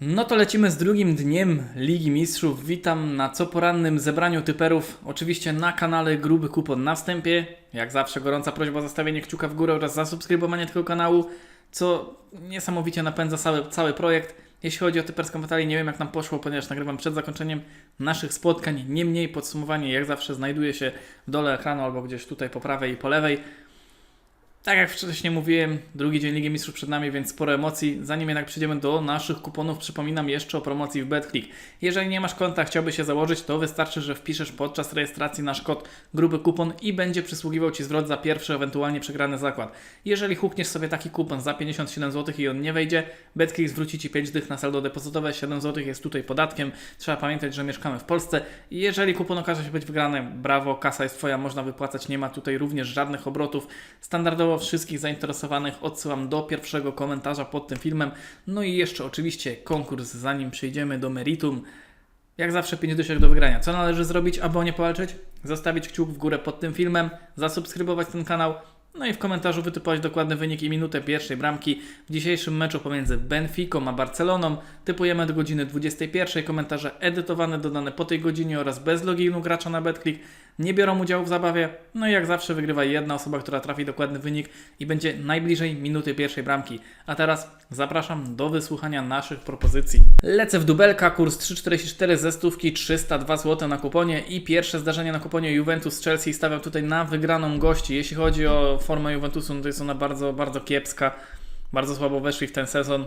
No to lecimy z drugim dniem Ligi Mistrzów. Witam na coporannym zebraniu typerów. Oczywiście na kanale Gruby Kupon na wstępie. Jak zawsze gorąca prośba o zostawienie kciuka w górę oraz zasubskrybowanie tego kanału, co niesamowicie napędza cały, cały projekt. Jeśli chodzi o typerską batalię, nie wiem jak nam poszło, ponieważ nagrywam przed zakończeniem naszych spotkań. Niemniej podsumowanie jak zawsze znajduje się w dole ekranu albo gdzieś tutaj po prawej i po lewej. Tak jak wcześniej mówiłem, drugi dzień Ligi Mistrzów przed nami, więc sporo emocji. Zanim jednak przejdziemy do naszych kuponów, przypominam jeszcze o promocji w BetClick. Jeżeli nie masz konta, chciałbyś się założyć, to wystarczy, że wpiszesz podczas rejestracji nasz kod gruby kupon i będzie przysługiwał Ci zwrot za pierwszy, ewentualnie przegrany zakład. Jeżeli hukniesz sobie taki kupon za 57 zł i on nie wejdzie, BetClick zwróci Ci 5 dych na saldo depozytowe, 7 zł jest tutaj podatkiem. Trzeba pamiętać, że mieszkamy w Polsce. Jeżeli kupon okaże się być wygrany, brawo, kasa jest Twoja, można wypłacać, nie ma tutaj również żadnych obrotów. Standardowo wszystkich zainteresowanych odsyłam do pierwszego komentarza pod tym filmem. No i jeszcze oczywiście konkurs, zanim przejdziemy do meritum. Jak zawsze 5 dyszek do wygrania. Co należy zrobić, aby o nie powalczyć? Zostawić kciuk w górę pod tym filmem, zasubskrybować ten kanał, no i w komentarzu wytypować dokładny wynik i minutę pierwszej bramki. W dzisiejszym meczu pomiędzy Benficą a Barceloną typujemy do godziny 21. Komentarze edytowane, dodane po tej godzinie oraz bez loginu gracza na BetClick nie biorą udziału w zabawie. No i jak zawsze wygrywa jedna osoba, która trafi dokładny wynik i będzie najbliżej minuty pierwszej bramki. A teraz zapraszam do wysłuchania naszych propozycji. Lecę w dubelka, kurs 3,44 ze stówki, 302 zł na kuponie i pierwsze zdarzenie na kuponie Juventus Chelsea stawiam tutaj na wygraną gości. Jeśli chodzi o formę Juventusu, no to jest ona bardzo, bardzo kiepska. Bardzo słabo weszli w ten sezon.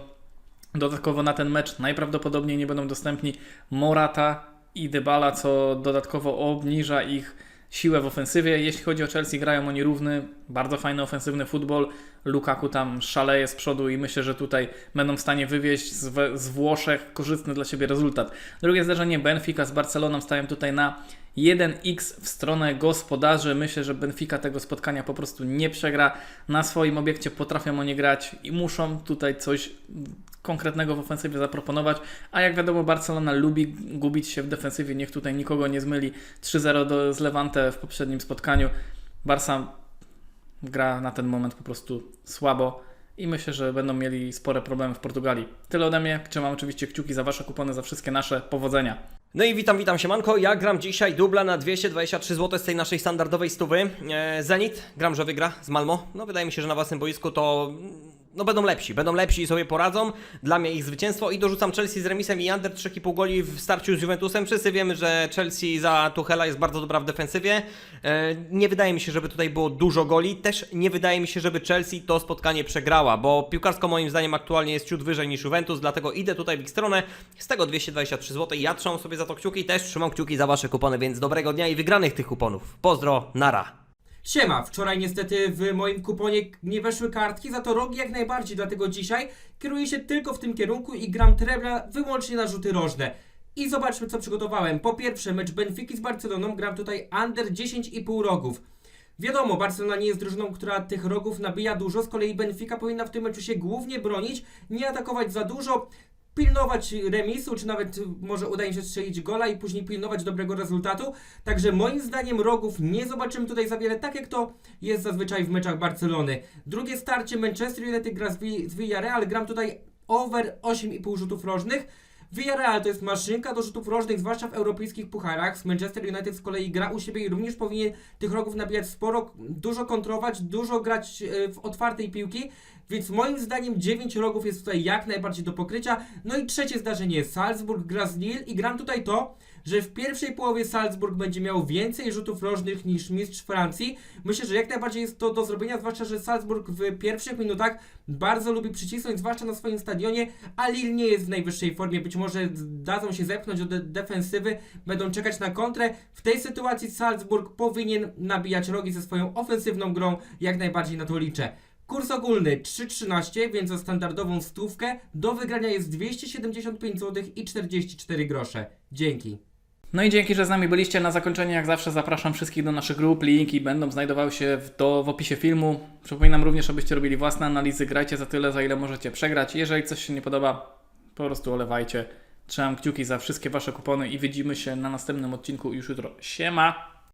Dodatkowo na ten mecz najprawdopodobniej nie będą dostępni Morata i Dybala, co dodatkowo obniża ich siłę w ofensywie. Jeśli chodzi o Chelsea, grają oni równy, bardzo fajny ofensywny futbol. Lukaku tam szaleje z przodu i myślę, że tutaj będą w stanie wywieźć z, z Włoszech korzystny dla siebie rezultat. Drugie zdarzenie Benfica z Barceloną stają tutaj na 1x w stronę gospodarzy. Myślę, że Benfica tego spotkania po prostu nie przegra. Na swoim obiekcie potrafią oni grać i muszą tutaj coś konkretnego w ofensywie zaproponować. A jak wiadomo, Barcelona lubi gubić się w defensywie. Niech tutaj nikogo nie zmyli. 3-0 do, z Levante w poprzednim spotkaniu. Barca gra na ten moment po prostu słabo i myślę, że będą mieli spore problemy w Portugalii. Tyle ode mnie. Trzymam oczywiście kciuki za Wasze kupony, za wszystkie nasze. Powodzenia. No i witam, witam siemanko. Ja gram dzisiaj dubla na 223 zł z tej naszej standardowej stówy. E, Zenit, gram, że wygra z Malmo. No wydaje mi się, że na własnym boisku to no będą lepsi, będą lepsi i sobie poradzą. Dla mnie ich zwycięstwo i dorzucam Chelsea z remisem i under 3,5 goli w starciu z Juventusem. Wszyscy wiemy, że Chelsea za Tuchela jest bardzo dobra w defensywie. E, Nie wydaje mi się, żeby tutaj było dużo goli. Też nie wydaje mi się, żeby Chelsea to spotkanie przegrała, bo piłkarsko moim zdaniem aktualnie jest ciut wyżej niż Juventus, dlatego idę tutaj w ich stronę. Z tego 223 zł. Ja trzymam sobie za to kciuki też trzymam kciuki za wasze kupony, więc dobrego dnia i wygranych tych kuponów. Pozdro, nara. Siema, wczoraj niestety w moim kuponie nie weszły kartki, za to rogi jak najbardziej, dlatego dzisiaj kieruję się tylko w tym kierunku i gram trebla wyłącznie na rzuty rożne. I zobaczmy co przygotowałem. Po pierwsze mecz Benfiki z Barceloną, gram tutaj under 10,5 rogów. Wiadomo, Barcelona nie jest drużyną, która tych rogów nabija dużo, z kolei Benfica powinna w tym meczu się głównie bronić, nie atakować za dużo, pilnować remisu, czy nawet może uda im się strzelić gola i później pilnować dobrego rezultatu. Także moim zdaniem rogów nie zobaczymy tutaj za wiele, tak jak to jest zazwyczaj w meczach Barcelony. Drugie starcie Manchester United gra z Villarreal, gram tutaj over 8,5 rzutów rożnych. Villarreal to jest maszynka do rzutów rożnych, zwłaszcza w europejskich pucharach. Z Manchester United z kolei gra u siebie i również powinien tych rogów nabijać sporo, dużo kontrować, dużo grać e, w otwartej piłki. Więc moim zdaniem 9 rogów jest tutaj jak najbardziej do pokrycia. No i trzecie zdarzenie, Salzburg gra z Lille i gram tutaj to, że w pierwszej połowie Salzburg będzie miał więcej rzutów rożnych niż mistrz Francji. Myślę, że jak najbardziej jest to do zrobienia, zwłaszcza, że Salzburg w pierwszych minutach bardzo lubi przycisnąć, zwłaszcza na swoim stadionie, a Lille nie jest w najwyższej formie. Być może dadzą się zepchnąć do de- defensywy, będą czekać na kontrę. W tej sytuacji Salzburg powinien nabijać rogi ze swoją ofensywną grą, jak najbardziej na to liczę. Kurs ogólny 3,13, więc za standardową stówkę do wygrania jest 275 zł i 44 grosze. Dzięki. No i dzięki, że z nami byliście. Na zakończenie, jak zawsze, zapraszam wszystkich do naszych grup. Linki będą znajdowały się w, do, w opisie filmu. Przypominam również, abyście robili własne analizy. Grajcie za tyle, za ile możecie przegrać. Jeżeli coś się nie podoba, po prostu olewajcie. Trzymam kciuki za wszystkie Wasze kupony i widzimy się na następnym odcinku już jutro. Siema!